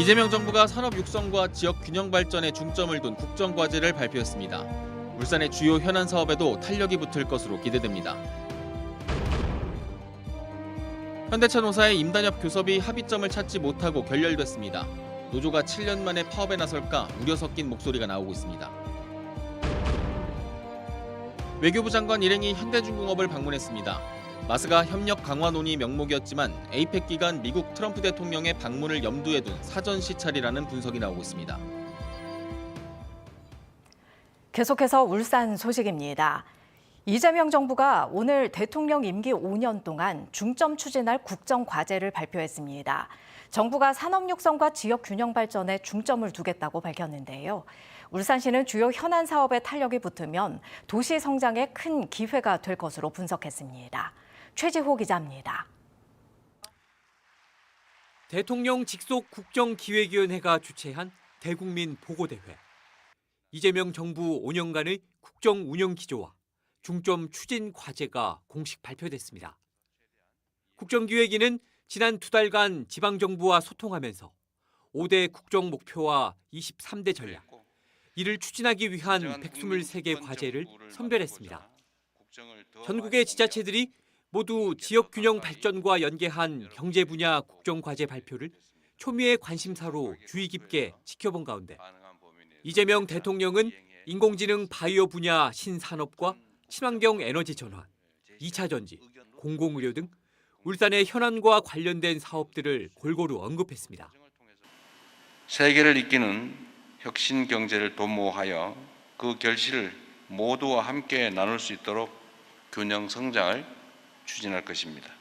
이재명 정부가 산업 육성과 지역 균형 발전에 중점을 둔 국정 과제를 발표했습니다. 울산의 주요 현안 사업에도 탄력이 붙을 것으로 기대됩니다. 현대차 노사의 임단협 교섭이 합의점을 찾지 못하고 결렬됐습니다. 노조가 7년 만에 파업에 나설까 우려 섞인 목소리가 나오고 있습니다. 외교부 장관 일행이 현대중공업을 방문했습니다. 마스가 협력 강화 논의 명목이었지만 에이펙 기간 미국 트럼프 대통령의 방문을 염두에 둔 사전 시찰이라는 분석이 나오고 있습니다. 계속해서 울산 소식입니다. 이재명 정부가 오늘 대통령 임기 5년 동안 중점 추진할 국정 과제를 발표했습니다. 정부가 산업 육성과 지역 균형 발전에 중점을 두겠다고 밝혔는데요. 울산시는 주요 현안 사업에 탄력이 붙으면 도시 성장에 큰 기회가 될 것으로 분석했습니다. 최지호 기자입니다. 대통령 직속 국정기획위원회가 주최한 대국민 보고대회. 이재명 정부 5년간의 국정 운영 기조와 중점 추진 과제가 공식 발표됐습니다. 국정기획위는 지난 두 달간 지방정부와 소통하면서 5대 국정 목표와 23대 전략, 이를 추진하기 위한 123개 과제를 선별했습니다. 전국의 지자체들이 모두 지역 균형 발전과 연계한 경제 분야 국정 과제 발표를 초미의 관심사로 주의 깊게 지켜본 가운데 이재명 대통령은 인공지능 바이오 분야 신산업과 친환경 에너지 전환, 2차 전지, 공공의료 등 울산의 현안과 관련된 사업들을 골고루 언급했습니다. 세계를 이끄는 혁신 경제를 도모하여 그 결실을 모두와 함께 나눌 수 있도록 균형 성장을 추진할 것입니다.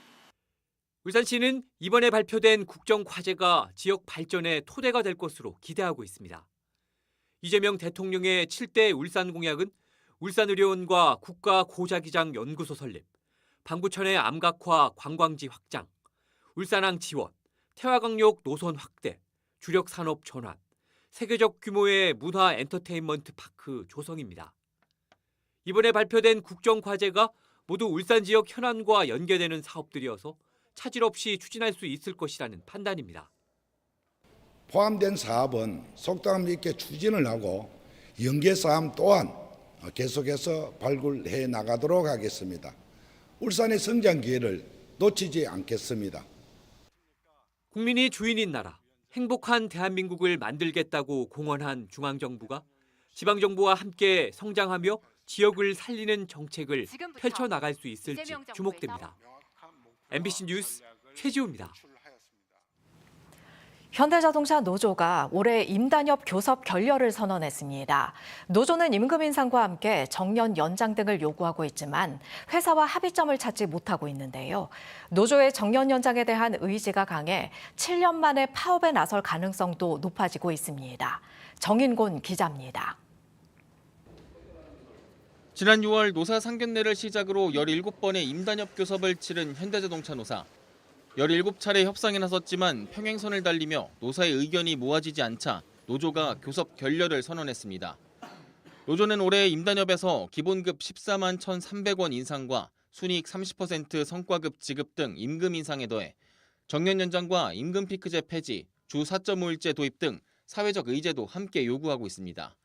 울산시는 이번에 발표된 국정 과제가 지역 발전의 토대가 될 것으로 기대하고 있습니다. 이재명 대통령의 7대 울산 공약은 울산의료원과 국가 고자기장 연구소 설립, 방구천의 암각화 관광지 확장, 울산항 지원, 태화강력 노선 확대, 주력 산업 전환, 세계적 규모의 문화 엔터테인먼트 파크 조성입니다. 이번에 발표된 국정 과제가 모두 울산 지역 현안과 연계되는 사업들이어서 차질 없이 추진할 수 있을 것이라는 판단입니다. 포함된 사업은 속도감 있게 추진을 하고 연계 사업 또한 계속해서 발굴해 나가도록 하겠습니다. 울산의 성장 기회를 놓치지 않겠습니다. 국민이 주인인 나라, 행복한 대한민국을 만들겠다고 공언한 중앙정부가 지방정부와 함께 성장하며 지역을 살리는 정책을 펼쳐 나갈 수 있을지 주목됩니다. MBC 뉴스 최지우입니다. 현대자동차 노조가 올해 임단협 교섭 결렬을 선언했습니다. 노조는 임금 인상과 함께 정년 연장 등을 요구하고 있지만 회사와 합의점을 찾지 못하고 있는데요. 노조의 정년 연장에 대한 의지가 강해 7년 만에 파업에 나설 가능성도 높아지고 있습니다. 정인곤 기자입니다. 지난 6월 노사 상견례를 시작으로 17번의 임단협 교섭을 치른 현대자동차 노사. 17차례 협상에 나섰지만 평행선을 달리며 노사의 의견이 모아지지 않자 노조가 교섭 결렬을 선언했습니다. 노조는 올해 임단협에서 기본급 14만 1,300원 인상과 순이익 30% 성과급 지급 등 임금 인상에 더해 정년 연장과 임금 피크제 폐지, 주 4.5일제 도입 등 사회적 의제도 함께 요구하고 있습니다.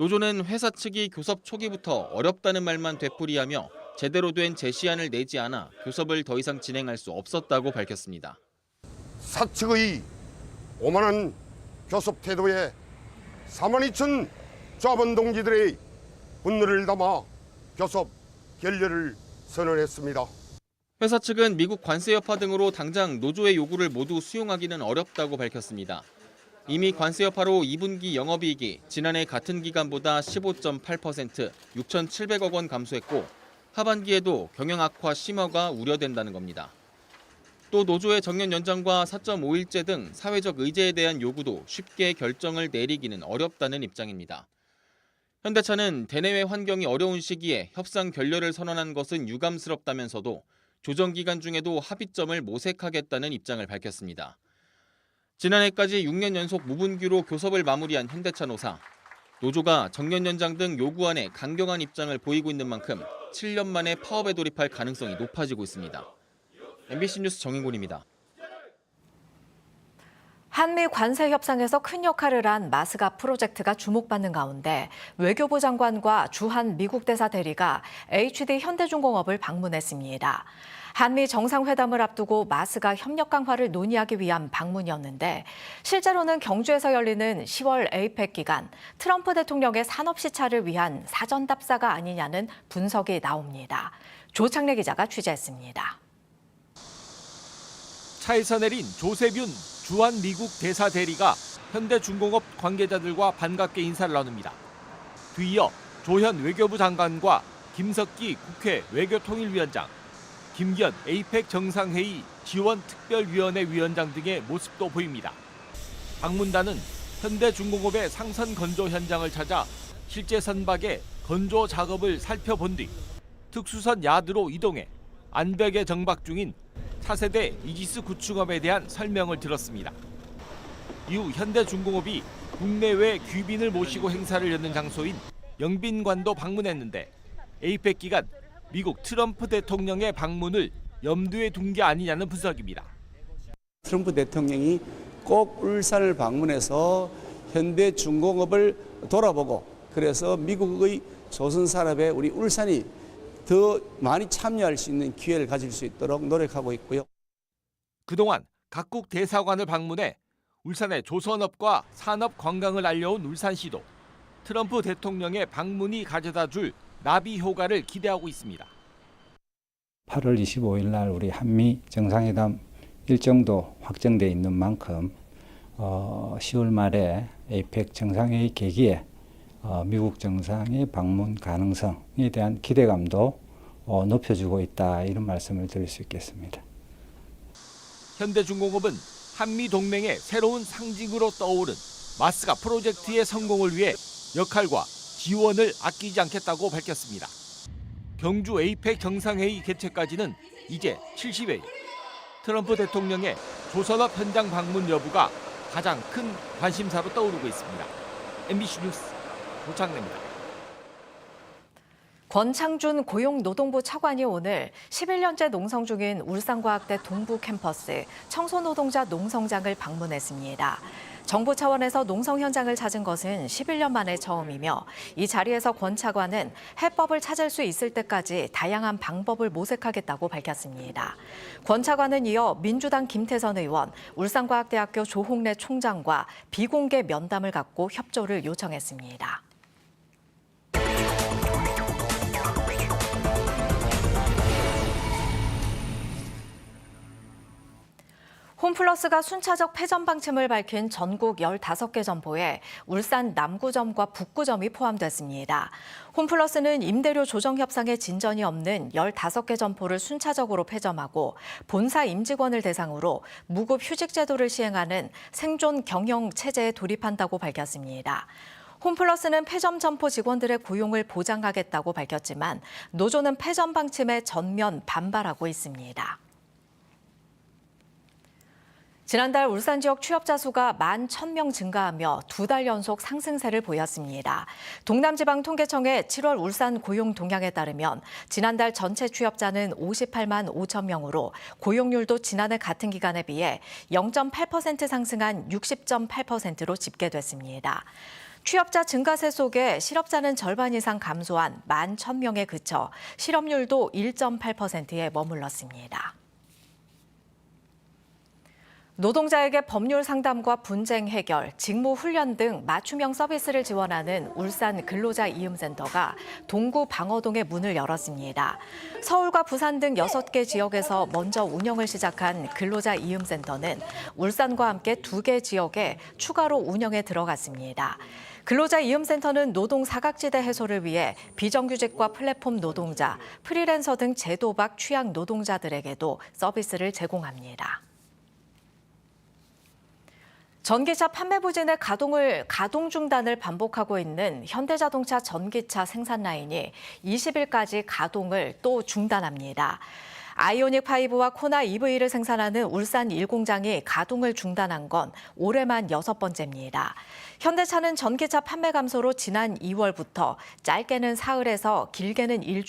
노조는 회사 측이 교섭 초기부터 어렵다는 말만 되풀이하며 제대로 된 제시안을 내지 않아 교섭을 더 이상 진행할 수 없었다고 밝혔습니다. 사측의 오만한 교섭 태도에 4만 2천 조합원 동지들의 분노를 담아 교섭 결렬을 선언했습니다. 회사 측은 미국 관세 여파 등으로 당장 노조의 요구를 모두 수용하기는 어렵다고 밝혔습니다. 이미 관세 여파로 2분기 영업이익이 지난해 같은 기간보다 15.8% 6,700억 원 감소했고 하반기에도 경영 악화 심화가 우려된다는 겁니다. 또 노조의 정년 연장과 4.5일제 등 사회적 의제에 대한 요구도 쉽게 결정을 내리기는 어렵다는 입장입니다. 현대차는 대내외 환경이 어려운 시기에 협상 결렬을 선언한 것은 유감스럽다면서도 조정 기간 중에도 합의점을 모색하겠다는 입장을 밝혔습니다. 지난해까지 6년 연속 무분기로 교섭을 마무리한 현대차 노사. 노조가 정년 연장 등 요구안에 강경한 입장을 보이고 있는 만큼 7년 만에 파업에 돌입할 가능성이 높아지고 있습니다. MBC 뉴스 정인곤입니다. 한미 관세 협상에서 큰 역할을 한 마스가 프로젝트가 주목받는 가운데 외교부 장관과 주한 미국 대사 대리가 HD 현대중공업을 방문했습니다. 한미 정상회담을 앞두고 마스가 협력 강화를 논의하기 위한 방문이었는데 실제로는 경주에서 열리는 10월 에이펙 기간 트럼프 대통령의 산업 시차를 위한 사전 답사가 아니냐는 분석이 나옵니다. 조창래 기자가 취재했습니다. 차에서 내린 조세균 주한 미국 대사 대리가 현대중공업 관계자들과 반갑게 인사를 나눕니다. 뒤이어 조현 외교부 장관과 김석기 국회 외교통일위원장, 김기현 에이펙 정상회의 지원특별위원회 위원장 등의 모습도 보입니다. 방문단은 현대중공업의 상선 건조 현장을 찾아 실제 선박의 건조 작업을 살펴본 뒤 특수선 야드로 이동해 안백에 정박 중인 차세대 이지스 구축업에 대한 설명을 들었습니다. 이후 현대중공업이 국내외 귀빈을 모시고 행사를 여는 장소인 영빈관도 방문했는데 에이펙 기간 미국 트럼프 대통령의 방문을 염두에 둔 게 아니냐는 분석입니다. 트럼프 대통령이 꼭 울산을 방문해서 현대 중공업을 돌아보고 그래서 미국의 조선 산업에 우리 울산이 더 많이 참여할 수 있는 기회를 가질 수 있도록 노력하고 있고요. 그동안 각국 대사관을 방문해 울산의 조선업과 산업 관광을 알려온 울산시도 트럼프 대통령의 방문이 가져다 줄 나비 효과를 기대하고 있습니다. 8월 25일 날 우리 한미 정상회담 일정도 확정돼 있는 만큼 어, 10월 말에 에이펙 정상회의 계기에 어, 미국 정상의 방문 가능성에 대한 기대감도 어, 높여주고 있다 이런 말씀을 드릴 수 있겠습니다. 현대중공업은 한미 동맹의 새로운 상징으로 떠오른 마스가 프로젝트의 성공을 위해 역할과 지원을 아끼지 않겠다고 밝혔습니다. 경주 에이펙 정상회의 개최까지는 이제 70일. 트럼프 대통령의 조선업 현장 방문 여부가 가장 큰 관심사로 떠오르고 있습니다. MBC 뉴스 조창래입니다. 권창준 고용노동부 차관이 오늘 11년째 농성 중인 울산과학대 동부 캠퍼스 청소노동자 농성장을 방문했습니다. 정부 차원에서 농성 현장을 찾은 것은 11년 만에 처음이며 이 자리에서 권 차관은 해법을 찾을 수 있을 때까지 다양한 방법을 모색하겠다고 밝혔습니다. 권 차관은 이어 민주당 김태선 의원, 울산과학대학교 조홍래 총장과 비공개 면담을 갖고 협조를 요청했습니다. 홈플러스가 순차적 폐점 방침을 밝힌 전국 15개 점포에 울산 남구점과 북구점이 포함됐습니다. 홈플러스는 임대료 조정 협상에 진전이 없는 15개 점포를 순차적으로 폐점하고 본사 임직원을 대상으로 무급 휴직 제도를 시행하는 생존 경영 체제에 돌입한다고 밝혔습니다. 홈플러스는 폐점 점포 직원들의 고용을 보장하겠다고 밝혔지만 노조는 폐점 방침에 전면 반발하고 있습니다. 지난달 울산 지역 취업자 수가 1만 1,000명 증가하며 두 달 연속 상승세를 보였습니다. 동남지방통계청의 7월 울산 고용 동향에 따르면 지난달 전체 취업자는 58만 5천 명으로 고용률도 지난해 같은 기간에 비해 0.8% 상승한 60.8%로 집계됐습니다. 취업자 증가세 속에 실업자는 절반 이상 감소한 1만 1,000명에 그쳐 실업률도 1.8%에 머물렀습니다. 노동자에게 법률 상담과 분쟁 해결, 직무 훈련 등 맞춤형 서비스를 지원하는 울산 근로자 이음센터가 동구 방어동에 문을 열었습니다. 서울과 부산 등 6개 지역에서 먼저 운영을 시작한 근로자 이음센터는 울산과 함께 두개 지역에 추가로 운영에 들어갔습니다. 근로자 이음센터는 노동 사각지대 해소를 위해 비정규직과 플랫폼 노동자, 프리랜서 등 제도박 취약 노동자들에게도 서비스를 제공합니다. 전기차 판매 부진의 가동을 가동 중단을 반복하고 있는 현대자동차 전기차 생산 라인이 20일까지 가동을 또 중단합니다. 아이오닉 5와 코나 EV를 생산하는 울산 1 공장이 가동을 중단한 건 올해만 여섯 번째입니다. 현대차는 전기차 판매 감소로 지난 2월부터 짧게는 사흘에서 길게는 일주